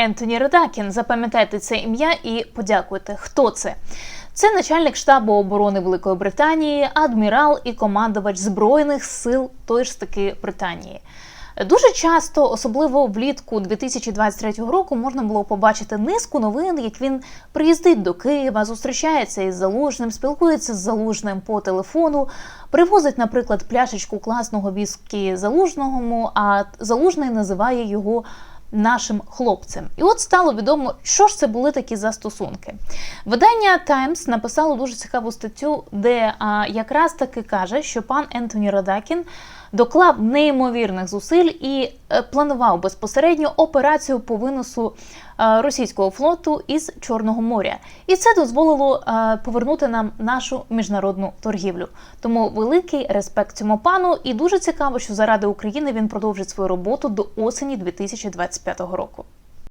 Ентоні Редакін. Запам'ятайте це ім'я і подякуйте. Хто це? Це начальник штабу оборони Великої Британії, адмірал і командувач збройних сил той ж таки Британії. Дуже часто, особливо влітку 2023 року, можна було побачити низку новин, як він приїздить до Києва, зустрічається із залужним, спілкується з залужним по телефону, привозить, наприклад, пляшечку класного віскі залужному, а залужний називає його. Нашим хлопцем, і от стало відомо, що ж це були такі за стосунки. Видання Times написало дуже цікаву статтю, де а, якраз таки каже, що пан Ентоні Радакін доклав неймовірних зусиль і е, планував безпосередньо операцію по виносу е, російського флоту із Чорного моря, і це дозволило е, повернути нам нашу міжнародну торгівлю. Тому великий респект цьому пану, і дуже цікаво, що заради України він продовжить свою роботу до осені 2025 року.